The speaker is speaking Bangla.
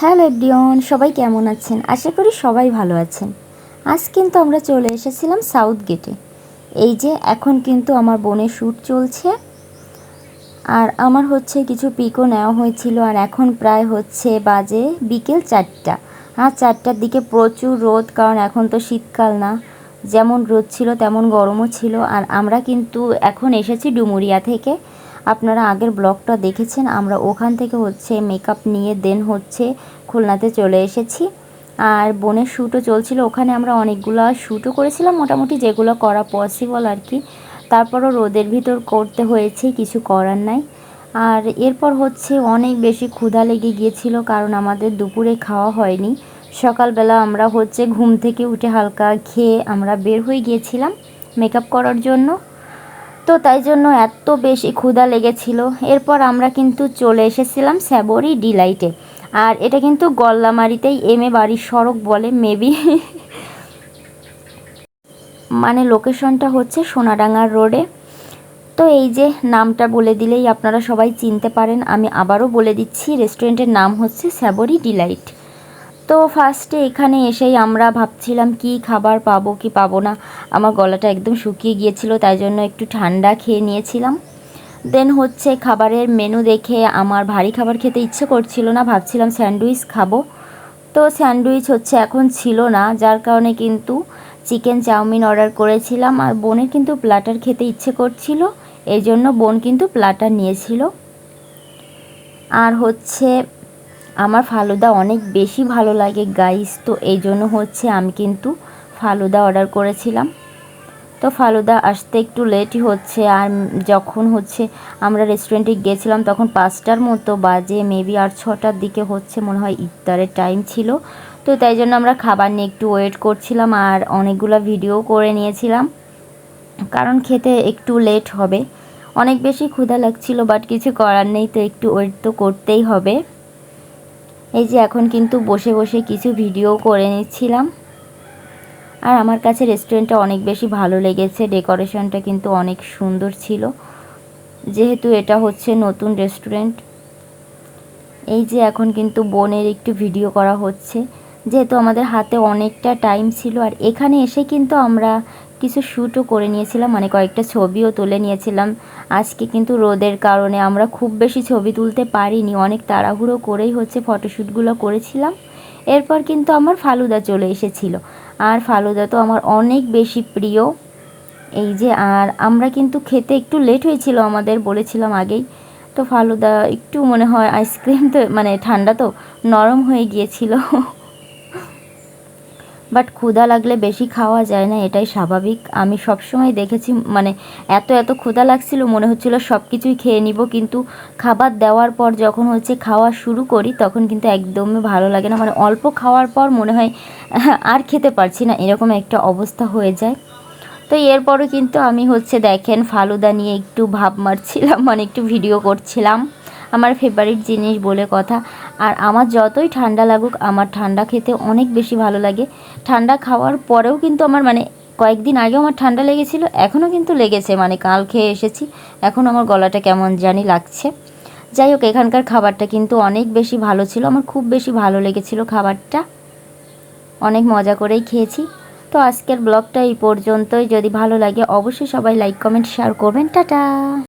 হ্যালো এভরিওয়ান, সবাই কেমন আছেন? আশা করি সবাই ভালো আছেন। আজ কিন্তু আমরা চলে এসেছিলাম সাউথ গেটে। এই যে, এখন কিন্তু আমার বোনের শ্যুট চলছে। আর আমার হচ্ছে কিছু পিকও নেওয়া হয়েছিল, আর এখন প্রায় হচ্ছে বাজে বিকেল চারটা। আর চারটার দিকে প্রচুর রোদ, কারণ এখন তো শীতকাল না। যেমন রোদ ছিল, তেমন গরমও ছিল। আর আমরা কিন্তু এখন এসেছি ডুমুরিয়া থেকে। আপনারা আগের ব্লগটা দেখেছেন, আমরা ওখান থেকে হচ্ছে মেকআপ নিয়ে দেন হচ্ছে খুলনাতে চলে এসেছি। আর বোনের শ্যুটও চলছিল, ওখানে আমরা অনেকগুলো শ্যুটও করেছিলাম মোটামুটি, যেগুলো করা পসিবল আর কি। তারপরও রোদের ভিতর করতে হয়েছে, কিছু করার নাই। আর এরপর হচ্ছে অনেক বেশি ক্ষুধা লেগে গিয়েছিল, কারণ আমাদের দুপুরে খাওয়া হয়নি। সকালবেলা আমরা হচ্ছে ঘুম থেকে উঠে হালকা খেয়ে আমরা বের হয়ে গিয়েছিলাম মেকআপ করার জন্য। তো তাই জন্য এত বেশি ক্ষুধা লেগেছিল। এরপর আমরা কিন্তু চলে এসেছিলাম স্যাবরি ডিলাইটে। আর এটা কিন্তু গল্লামারিতেই এম এ বাড়ির সড়ক বলে, মেবি। মানে লোকেশনটা হচ্ছে সোনাডাঙ্গার রোডে। তো এই যে নামটা বলে দিলেই আপনারা সবাই চিনতে পারেন। আমি আবারও বলে দিচ্ছি, রেস্টুরেন্টের নাম হচ্ছে স্যাবরি ডিলাইট। তো ফার্স্টে এখানে এসেই আমরা ভাবছিলাম কি খাবার পাবো, কি পাবো না। আমার গলাটা একদম শুকিয়ে গিয়েছিল, তাই জন্য একটু ঠান্ডা খেয়ে নিয়েছিলাম। দেন হচ্ছে খাবারের মেনু দেখে আমার ভারী খাবার খেতে ইচ্ছে করছিল না, ভাবছিলাম স্যান্ডউইচ খাব। তো স্যান্ডউইচ হচ্ছে এখন ছিল না, যার কারণে কিন্তু চিকেন চাউমিন অর্ডার করেছিলাম, আর বোনের কিন্তু প্লাটার খেতে ইচ্ছে করছিল এই জন্য বোন কিন্তু প্লাটার নিয়েছিল। আর হচ্ছে আমার ফালুদা অনেক বেশি ভালো লাগে গাইস তো এই জন্য হচ্ছে আমি কিন্তু ফালুদা অর্ডার করেছিলাম। তো ফালুদা আসতে একটু লেটই হচ্ছে আর যখন হচ্ছে আমরা রেস্টুরেন্টে গেছিলাম তখন পাঁচটার মতো বাজে মেবি আর ছটার দিকে হচ্ছে মনে হয় ইফতারের টাইম ছিল। তো তাই জন্য আমরা খাবার নিয়ে একটু ওয়েট করছিলাম আর অনেকগুলো ভিডিও করে নিয়েছিলাম। কারণ খেতে একটু লেট হবে। অনেক বেশি ক্ষুধা লাগছিল বাট কিছু করার নেই, তো একটু ওয়েট তো করতেই হবে। এই যে এখন কিন্তু বসে বসে কিছু ভিডিও করে নিচ্ছিলাম। আর আমার কাছে রেস্টুরেন্টটা অনেক বেশি ভালো লেগেছে ডেকোরেশনটা কিন্তু অনেক সুন্দর ছিল। যেহেতু এটা হচ্ছে নতুন রেস্টুরেন্ট এই যে এখন কিন্তু বোনের একটু ভিডিও করা হচ্ছে। যেহেতু আমাদের হাতে অনেকটা টাইম ছিল, আর এখানে এসে কিন্তু আমরা কিছু শ্যুটও করে নিয়েছিলাম মানে কয়েকটা ছবিও তুলে নিয়েছিলাম। আজকে কিন্তু রোদের কারণে আমরা খুব বেশি ছবি তুলতে পারিনি, অনেক তাড়াহুড়ো করেই হচ্ছে ফটোশ্যুটগুলো করেছিলাম। এরপর কিন্তু আমার ফালুদা চলে এসেছিল। আর ফালুদা তো আমার অনেক বেশি প্রিয়। এই যে, আর আমরা কিন্তু খেতে একটু লেট হয়েছিল আমাদের বলেছিলাম আগেই। তো ফালুদা একটু মনে হয় আইসক্রিম তো মানে ঠান্ডা তো নরম হয়ে গিয়েছিল। বাট ক্ষুধা লাগলে বেশি খাওয়া যায় না, এটাই স্বাভাবিক। আমি সবসময় দেখেছি মানে এত এত ক্ষুধা লাগছিল, মনে হচ্ছিল সব কিছুই খেয়ে নিব, কিন্তু খাবার দেওয়ার পর যখন হচ্ছে খাওয়া শুরু করি, তখন কিন্তু একদমই ভালো লাগে না। মানে অল্প খাওয়ার পর মনে হয়, আর খেতে পারছি না, এরকম একটা অবস্থা হয়ে যায়। তো এরপরও কিন্তু আমি হচ্ছে দেখেন, ফালুদা নিয়ে একটু ভাব মারছিলাম মানে একটু ভিডিও করছিলাম। আমার ফেভারিট জিনিস বলে কথা। আর আমার যতই ঠান্ডা লাগুক, আমার ঠান্ডা খেতে অনেক বেশি ভালো লাগে। ঠান্ডা খাওয়ার পরেও কিন্তু আমার মানে কয়েকদিন আগেও আমার ঠান্ডা লেগেছিল, এখনও কিন্তু লেগেছে মানে কাল খেয়ে এসেছি। এখন আমার গলাটা কেমন জানি লাগছে। যাই হোক, এখানকার খাবারটা কিন্তু অনেক বেশি ভালো ছিল, আমার খুব বেশি ভালো লেগেছিল খাবারটা। অনেক মজা করেই খেয়েছি। তো আজকের ব্লগটা এই পর্যন্তই, যদি ভালো লাগে অবশ্যই সবাই লাইক কমেন্ট শেয়ার করবেন। টাটা!